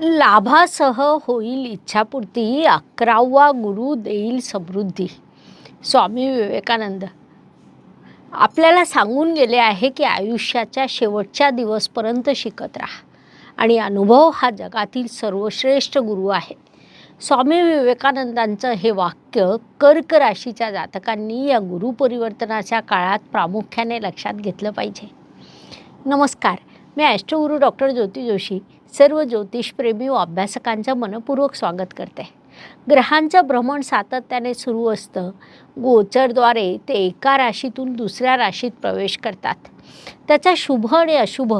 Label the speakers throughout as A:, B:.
A: लाभासह होईल इच्छापूर्ती अकरावा गुरु देईल समृद्धी. स्वामी विवेकानंद आपल्याला सांगून गेले आहे की आयुष्याच्या शेवटच्या दिवसपर्यंत शिकत राहा आणि अनुभव हा जगातील सर्वश्रेष्ठ गुरु आहे. स्वामी विवेकानंदांचं हे वाक्य कर्क राशीच्या जातकांनी या गुरुपरिवर्तनाच्या काळात प्रामुख्याने लक्षात घेतलं पाहिजे. नमस्कार मी ॲस्ट्रोगुरू डॉक्टर ज्योती जोशी. सर्व ज्योतिषप्रेमी व अभ्यासकांचं मनपूर्वक स्वागत करते. ग्रहांचं भ्रमण सातत्याने सुरू असतं. गोचरद्वारे ते एका राशीतून दुसऱ्या राशीत प्रवेश करतात. त्याचा शुभ आणि अशुभ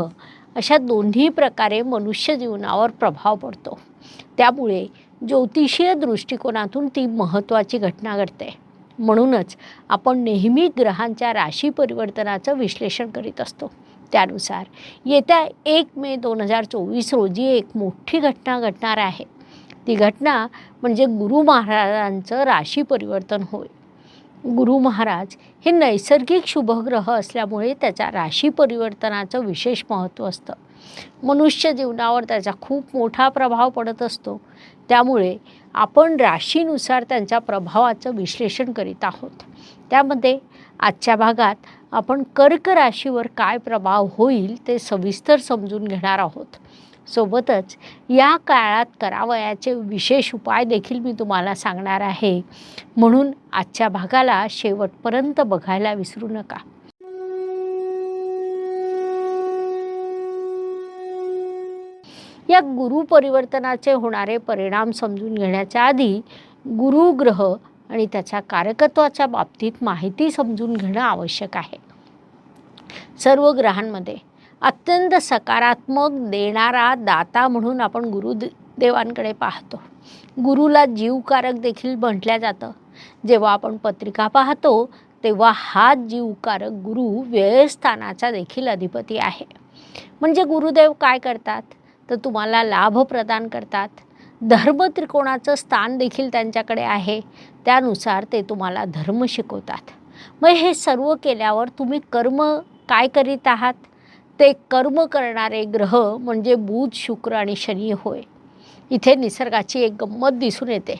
A: अशा दोन्ही प्रकारे मनुष्य जीवनावर प्रभाव पडतो. त्यामुळे ज्योतिषीय दृष्टिकोनातून ती महत्त्वाची घटना घडते. म्हणूनच आपण नेहमी ग्रहांच्या राशी परिवर्तनाचं विश्लेषण करीत असतो. त्यानुसार. येत्या एक मे दोन हजार चोवीस रोजी एक मोठी घटना घडणार आहे. ती घटना म्हणजे गुरु महाराजांचं राशी परिवर्तन होय. गुरु महाराज हे नैसर्गिक शुभग्रह असल्यामुळे त्याच्या राशी परिवर्तनाचं विशेष महत्त्व असतं. मनुष्य जीवनावर त्याचा खूप मोठा प्रभाव पडत असतो. त्यामुळे आपण राशीनुसार त्यांच्या प्रभावाचं विश्लेषण करीत आहोत. त्यामध्ये आजच्या भागात आपण कर्क राशीवर काय प्रभाव होईल ते सविस्तर समजून घेणार आहोत. सोबतच या काळात करावयाचे विशेष उपाय देखील मी तुम्हाला सांगणार आहे. म्हणून आजच्या भागाला शेवटपर्यंत बघायला विसरू नका. या गुरु परिवर्तनाचे होणारे परिणाम समजून घेण्याच्या आधी गुरुग्रह आणि त्याच्या कारकत्वाच्या बाबतीत माहिती समजून घेणं आवश्यक आहे. सर्व ग्रहांमध्ये अत्यंत सकारात्मक देणारा दाता म्हणून आपण गुरु देवांकडे पाहतो. गुरुला जीवकारक देखील म्हटलं जातं. जेव्हा आपण पत्रिका पाहतो तेव्हा हा जीवकारक गुरु व्ययस्थानाचा देखील अधिपती आहे. म्हणजे गुरुदेव काय करतात? तर तुम्हाला लाभ प्रदान करतात. धर्म त्रिकोणाचं स्थान देखील त्यांच्याकडे आहे. त्यानुसार ते तुम्हाला धर्म शिकवतात. मग हे सर्व केल्यावर तुम्ही कर्म काय करीत आहात? ते कर्म करणारे ग्रह म्हणजे बुध शुक्र आणि शनी होय. इथे निसर्गाची एक गंमत दिसून येते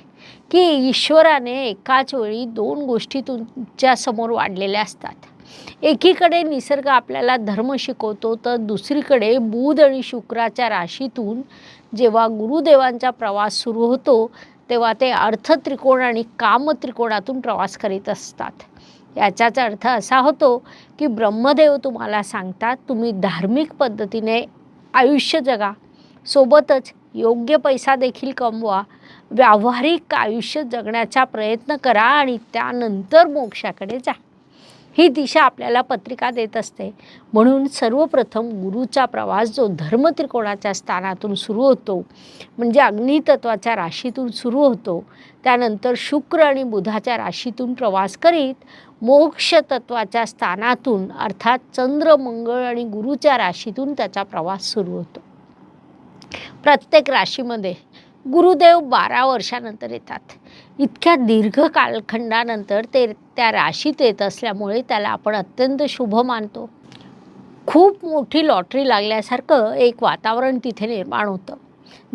A: की ईश्वराने एकाच वेळी दोन गोष्टी तुमच्यासमोर वाढलेल्या असतात. एकीकडे निसर्ग आपल्याला धर्म शिकवतो तर दुसरीकडे बुध आणि शुक्राच्या राशीतून जेव्हा गुरुदेवांचा प्रवास सुरू होतो तेव्हा ते अर्थ त्रिकोण आणि कामत्रिकोणातून प्रवास करीत असतात. याचाच अर्थ असा होतो की ब्रह्मदेव तुम्हाला सांगतात तुम्ही धार्मिक पद्धतीने आयुष्य जगा. सोबतच योग्य पैसा देखील कमवा. व्यावहारिक आयुष्य जगण्याचा प्रयत्न करा आणि त्यानंतर मोक्षाकडे जा. ही दिशा आपल्याला पत्रिका देत असते. म्हणून सर्वप्रथम गुरुचा प्रवास जो धर्मत्रिकोणाच्या स्थानातून सुरू होतो म्हणजे अग्नितत्वाच्या राशीतून सुरू होतो त्यानंतर शुक्र आणि बुधाच्या राशीतून प्रवास करीत मोक्ष तत्वाच्या स्थानातून अर्थात चंद्र मंगळ आणि गुरुच्या राशीतून त्याचा प्रवास सुरू होतो. प्रत्येक राशीमध्ये गुरुदेव बारा वर्षानंतर येतात. इतक्या दीर्घ कालखंडानंतर ते त्या राशीत येत असल्यामुळे त्याला आपण अत्यंत शुभ मानतो. खूप मोठी लॉटरी लागल्यासारखं एक वातावरण तिथे निर्माण होतं.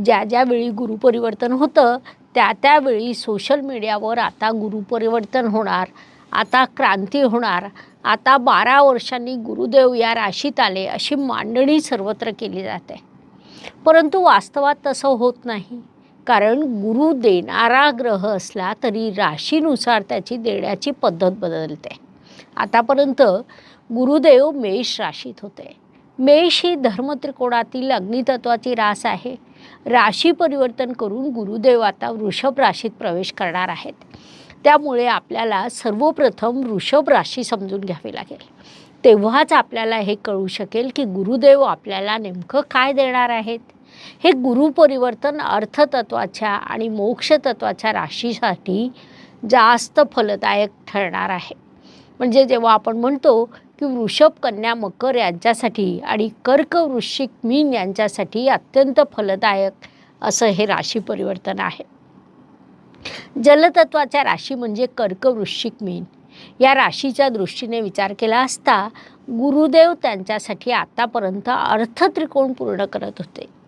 A: ज्या ज्यावेळी गुरुपरिवर्तन होतं त्या त्यावेळी सोशल मीडियावर आता गुरुपरिवर्तन होणार आता क्रांती होणार आता बारा वर्षांनी गुरुदेव या राशीत आले अशी मांडणी सर्वत्र केली जाते. परंतु वास्तवात तसं होत नाही. कारण गुरु देणारा ग्रह असला तरी राशीनुसार त्याची देण्याची पद्धत बदलते. आतापर्यंत गुरुदेव मेष राशीत होते. मेष ही धर्मत्रिकोणातील अग्नितत्वाची रास आहे. राशी परिवर्तन करून गुरुदेव आता वृषभ राशीत प्रवेश करणार आहेत. त्यामुळे आपल्याला सर्वप्रथम वृषभ राशी समजून घ्यावी लागेल. तेव्हाच आपल्याला हे कळू शकेल की गुरुदेव आपल्याला नेमकं काय देणार आहेत? हे गुरुपरिवर्तन अर्थतत्वाच्या आणि मोक्षतत्वाच्या राशीसाठी जास्त फलदायक ठरणार आहे. म्हणजे जेव्हा आपण म्हणतो की वृषभ कन्या मकर यांच्यासाठी आणि कर्क वृश्चिक मीन यांच्यासाठी अत्यंत फलदायक असं हे राशी परिवर्तन आहे. जलतत्वाच्या राशी म्हणजे कर्क वृश्चिक मीन. या राशीच्या दृष्टीने विचार केला असता गुरुदेव त्यांच्यासाठी आतापर्यंत अर्थत्रिकोण पूर्ण करत होते.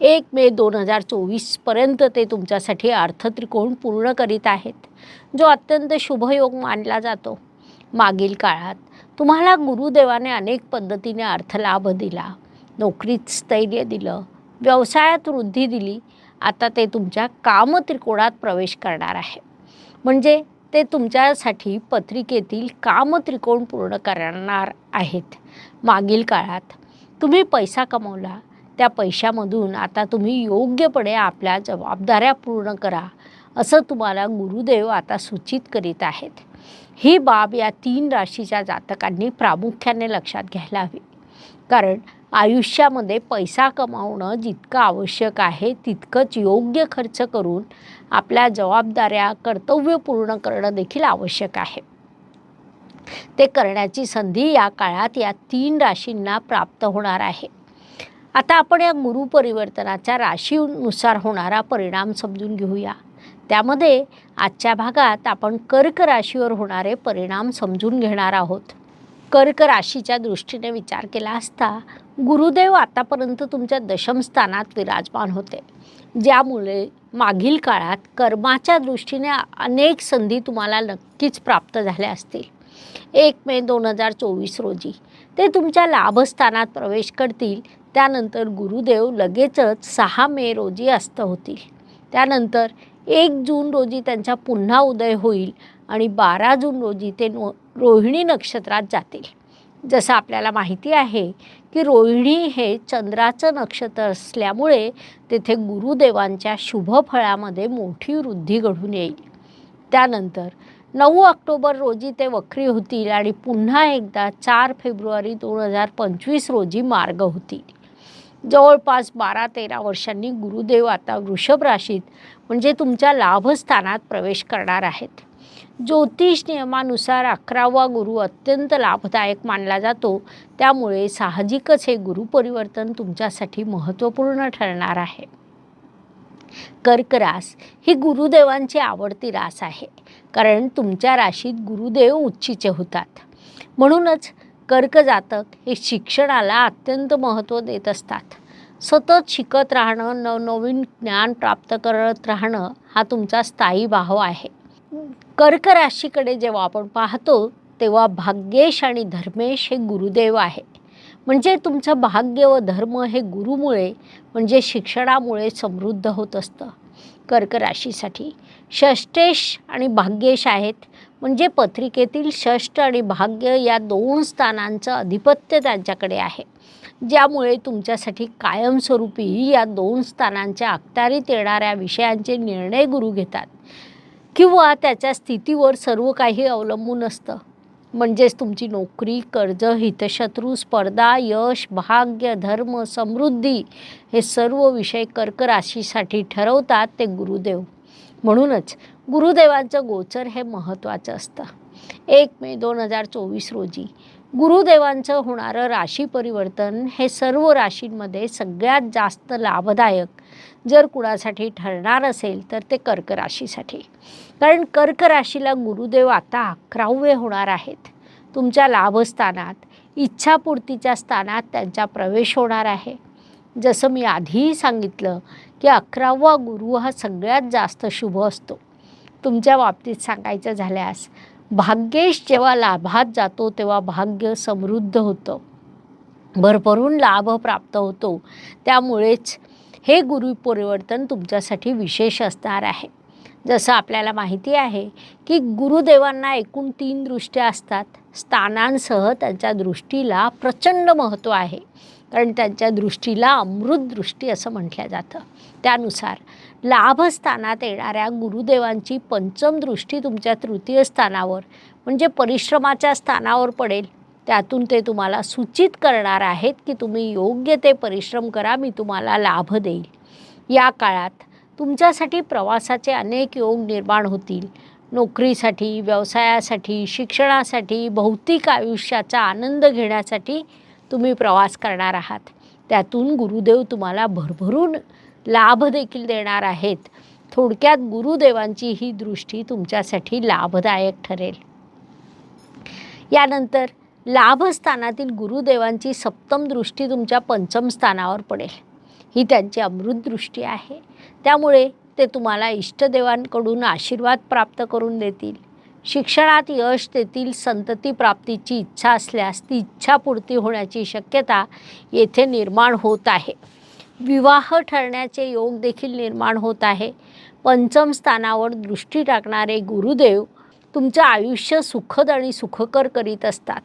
A: एक मे दोन हजार चोवीसपर्यंत ते तुमच्यासाठी अर्थत्रिकोण पूर्ण करीत आहेत. जो अत्यंत शुभयोग मानला जातो. मागील काळात तुम्हाला गुरुदेवाने अनेक पद्धतीने अर्थलाभ दिला. नोकरीत स्थैर्य दिलं. व्यवसायात वृद्धी दिली. आता ते तुमच्या कामत्रिकोणात प्रवेश करणार आहे. म्हणजे ते तुमच्यासाठी पत्रिकेतील कामत्रिकोण पूर्ण करणार आहेत. मागील काळात तुम्ही पैसा कमवला. त्या पैशामधून आता तुम्ही योग्यपणे आपल्या जबाबदाऱ्या पूर्ण करा असं तुम्हाला गुरुदेव आता सूचित करीत आहेत. ही बाब या तीन राशीच्या जातकांनी प्रामुख्याने लक्षात घ्यायला हवी. कारण आयुष्यामध्ये पैसा कमावणं जितकं आवश्यक आहे तितकंच योग्य खर्च करून आपल्या जबाबदाऱ्या कर्तव्य पूर्ण करणं देखील आवश्यक आहे. ते करण्याची संधी या काळात या तीन राशींना प्राप्त होणार आहे. आता आपण या गुरुपरिवर्तनाच्या राशीनुसार होणारा परिणाम समजून घेऊया. त्यामध्ये आजच्या भागात आपण कर्क राशीवर होणारे परिणाम समजून घेणार आहोत. कर्क राशीच्या दृष्टीने विचार केला असता गुरुदेव आतापर्यंत तुमच्या दशमस्थानात विराजमान होते. ज्यामुळे मागील काळात कर्माच्या दृष्टीने अनेक संधी तुम्हाला नक्कीच प्राप्त झाल्या असतील. एक मे दोन हजार चोवीस रोजी ते तुमच्या लाभस्थानात प्रवेश करतील. त्यानंतर गुरुदेव लगेचच सहा मे रोजी अस्त होतील. त्यानंतर एक जून रोजी त्यांचा पुन्हा उदय होईल आणि बारा जून रोजी ते नो रोहिणी नक्षत्रात जातील. जसं आपल्याला माहिती आहे की रोहिणी हे चंद्राचं नक्षत्र असल्यामुळे तेथे गुरुदेवांच्या शुभफळामध्ये मोठी वृद्धी घडून येईल. त्यानंतर नऊ ऑक्टोबर रोजी ते वक्री होतील आणि पुन्हा एकदा चार फेब्रुवारी दोन हजार पंचवीस रोजी मार्ग होतील. जवळपास बारा तेरा वर्षांनी गुरुदेव आता वृषभ राशीत म्हणजे तुमच्या लाभस्थानात प्रवेश करणार आहेत. ज्योतिष नियमानुसार अकरावा गुरु अत्यंत लाभदायक मानला जातो. त्यामुळे साहजिकच हे गुरुपरिवर्तन तुमच्यासाठी महत्त्वपूर्ण ठरणार आहे. कर्क रास ही गुरुदेवांची आवडती रास आहे कारण तुमच्या राशीत गुरुदेव उच्चीचे होतात. म्हणूनच कर्क जातक हे शिक्षणाला अत्यंत महत्त्व देत असतात. सतत शिकत राहणं नवनवीन ज्ञान प्राप्त करत राहणं हा तुमचा स्थायी भाव आहे. कर्क राशीकडे जेव्हा आपण पाहतो तेव्हा भाग्येश आणि धर्मेश हे गुरुदेव आहे. म्हणजे तुमचं भाग्य व धर्म हे गुरुमुळे म्हणजे शिक्षणामुळे समृद्ध होत असतं. कर्क राशीसाठी षष्टेश आणि भाग्येश आहेत म्हणजे पत्रिकेतील षष्ट आणि भाग्य या दोन स्थानांचं अधिपत्य त्यांच्याकडे आहे. ज्यामुळे तुमच्यासाठी कायमस्वरूपी या दोन स्थानांच्या अखत्यारीत येणाऱ्या विषयांचे निर्णय गुरु घेतात. किंवा त्याच्या स्थितीवर सर्व काही अवलंबून असतं. म्हणजेच तुमची नोकरी कर्ज हितशत्रू स्पर्धा यश भाग्य धर्म समृद्धी हे सर्व विषय कर्क राशीसाठी ठरवतात ते गुरुदेव. म्हणूनच गुरुदेवांचं गोचर हे महत्त्वाचं असतं. एक मे दोन हजार चोवीस रोजी गुरुदेवांचं होणारं राशी परिवर्तन हे सर्व राशींमध्ये सगळ्यात जास्त लाभदायक जर कुणासाठी ठरणार असेल तर ते कर्क राशीसाठी. कारण कर्क राशीला गुरुदेव आता अकरावे होणार आहेत. तुमच्या लाभस्थानात इच्छापूर्तीच्या स्थानात त्यांचा प्रवेश होणार आहे. जसं मी आधीही सांगितलं की अकरावा गुरु हा सगळ्यात जास्त शुभ असतो. तुमच्या बाबतीत सांगायचं झाल्यास भाग्येश जेव्हा लाभात जातो तेव्हा भाग्य समृद्ध होतं. भरभरून लाभ प्राप्त होतो. त्यामुळेच हे गुरु परिवर्तन तुमच्यासाठी विशेष असणार आहे. जसं आपल्याला माहिती आहे की गुरुदेवांना एकूण तीन दृष्ट्या असतात. स्थानांसह त्यांच्या दृष्टीला प्रचंड महत्त्व आहे. कारण त्यांच्या दृष्टीला अमृत दृष्टी असं म्हटलं जातं. त्यानुसार लाभस्थानात येणाऱ्या गुरुदेवांची पंचम दृष्टी तुमच्या तृतीय स्थानावर म्हणजे परिश्रमाच्या स्थानावर पडेल. त्यातून ते तुम्हाला सूचित करणार आहेत की तुम्ही योग्य ते परिश्रम करा मी तुम्हाला लाभ देईल. या काळात तुमच्यासाठी प्रवासाचे अनेक योग निर्माण होतील. नोकरीसाठी व्यवसायासाठी शिक्षणासाठी भौतिक आयुष्याचा आनंद घेण्यासाठी तुम्ही प्रवास करणार आहात. त्यातून गुरुदेव तुम्हाला भरभरून लाभ देखील देणार आहेत. थोडक्यात गुरुदेवांची ही दृष्टी तुमच्यासाठी लाभदायक ठरेल. यानंतर लाभस्थानातील गुरुदेवांची सप्तम दृष्टी तुमच्या पंचम स्थानावर पडेल. ही त्यांची अमृत दृष्टी आहे. त्यामुळे ते तुम्हाला इष्टदेवांकडून आशीर्वाद प्राप्त करून देतील. शिक्षणात यश देतील संतती प्राप्तीची इच्छा असल्यास ती इच्छापूर्ती होण्याची शक्यता येथे निर्माण होत आहे. विवाह ठरण्याचे योग देखील निर्माण होत आहे. पंचम स्थानावर दृष्टी टाकणारे गुरुदेव तुमचं आयुष्य सुखद आणि सुखकर करीत असतात.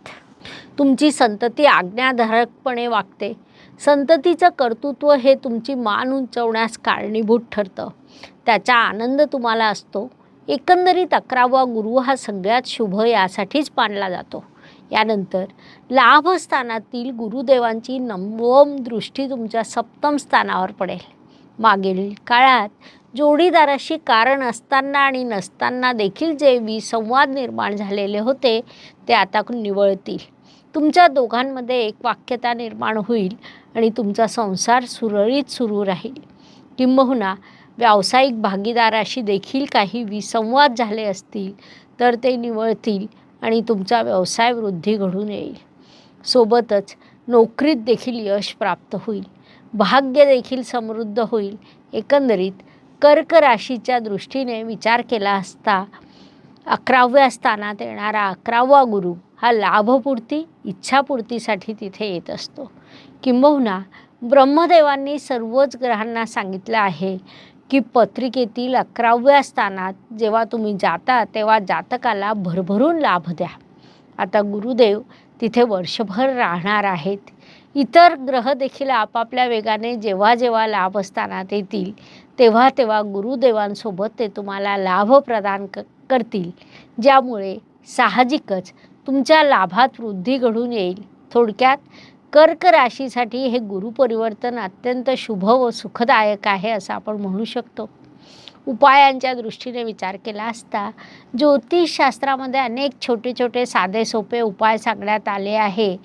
A: तुमची संतती आज्ञाधारकपणे वागते. संततीचं कर्तृत्व हे तुमची मान उंचवण्यास कारणीभूत ठरतं. त्याचा आनंद तुम्हाला असतो. एकंदरीत अकरावा गुरु हा सगळ्यात शुभ यासाठीच मानला जातो. यानंतर लाभस्थानातील गुरुदेवांची नवम दृष्टी तुमच्या सप्तम स्थानावर पडेल. मागील काळात जोडीदाराशी कारण असताना आणि नसताना देखील जे विसंवाद निर्माण झालेले होते ते आता निवळतील. तुमच्या दोघांमध्ये एक वाक्यता निर्माण होईल आणि तुमचा संसार सुरळीत सुरू राहील. किंबहुना व्यावसायिक भागीदाराशी देखील काही विसंवाद झाले असतील तर ते निवळतील. आणि तुमचा व्यवसाय वृद्धी घडून येईल. सोबतच नोकरीत देखील यश प्राप्त होईल. भाग्य देखील समृद्ध होईल. एकंदरीत कर्क राशीच्या दृष्टीने विचार केला असता अकराव्या स्थानात येणारा अकरावा गुरु हा लाभपूर्ती इच्छापूर्तीसाठी तिथे येत असतो. किंबहुना ब्रह्मदेवांनी सर्वच ग्रहांना सांगितलं आहे की पत्रिकेतील अकराव्या स्थानात जेव्हा तुम्ही जाता तेव्हा जातकाला भरभरून लाभ द्या. आता गुरुदेव तिथे वर्षभर राहणार आहेत. इतर ग्रह देखील आपापल्या वेगाने जेव्हा जेव्हा लाभ स्थानात येतील तेव्हा तेव्हा गुरुदेवांसोबत ते तुम्हाला लाभ प्रदान क करतील. ज्यामुळे साहजिकच तुमच्या लाभात वृद्धी घडून येईल. थोडक्यात कर्क राशीसाठी हे गुरुपरिवर्तन अत्यंत शुभ व सुखदायक आहे असं आपण म्हणू शकतो. उपायांच्या दृष्टीने विचार केला असता ज्योतिषशास्त्रामध्ये अनेक छोटे छोटे साधे सोपे उपाय सांगण्यात आले आहे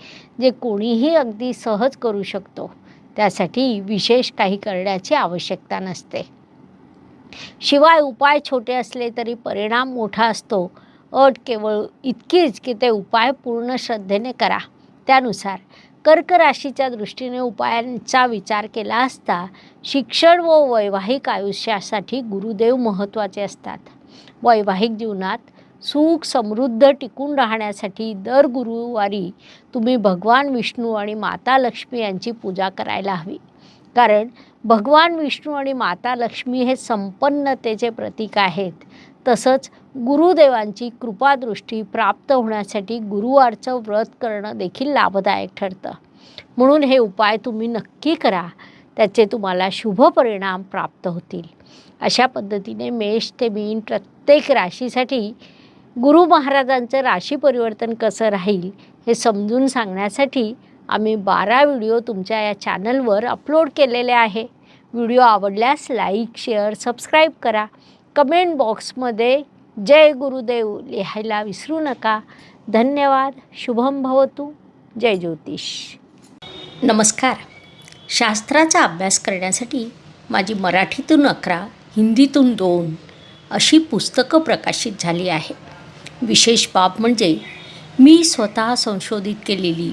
A: जे कोणीही अगदी सहज करू शकतो. त्यासाठी विशेष काही करण्याची आवश्यकता नसते. शिवाय उपाय छोटे असले तरी परिणाम मोठा असतो. अट केवळ इतकीच की ते उपाय पूर्ण श्रद्धेने करा. त्यानुसार कर्क राशीच्या दृष्टीने उपायांचा विचार केला असता शिक्षण व वैवाहिक आयुष्यासाठी गुरुदेव महत्त्वाचे असतात. वैवाहिक जीवनात सुख समृद्ध टिकून राहण्यासाठी दर गुरुवारी तुम्ही भगवान विष्णू आणि माता लक्ष्मी यांची पूजा करायला हवी. कारण भगवान विष्णू आणि माता लक्ष्मी हे संपन्नतेचे प्रतीक आहेत. तसंच गुरुदेवांची कृपादृष्टी प्राप्त होण्यासाठी गुरुवारचं व्रत करणं देखील लाभदायक ठरतं. म्हणून हे उपाय तुम्ही नक्की करा. त्याचे तुम्हाला शुभ परिणाम प्राप्त होतील. अशा पद्धतीने मेष ते मीन प्रत्येक राशीसाठी गुरु महाराजांचं राशी परिवर्तन कसं राहील हे समजून सांगण्यासाठी आम्ही बारा व्हिडिओ तुमच्या या चॅनलवर अपलोड केलेले आहे. व्हिडिओ आवडल्यास लाईक शेअर सबस्क्राईब करा. कमेंट बॉक्समध्ये जय गुरुदेव लिहायला विसरू नका. धन्यवाद. शुभम भवतु. जय ज्योतिष. नमस्कार. शास्त्राचा अभ्यास करण्यासाठी माझी मराठीतून अकरा हिंदीतून दोन अशी पुस्तकं प्रकाशित झाली आहे विशेष बाब म्हणजे मी स्वतः संशोधित केलेली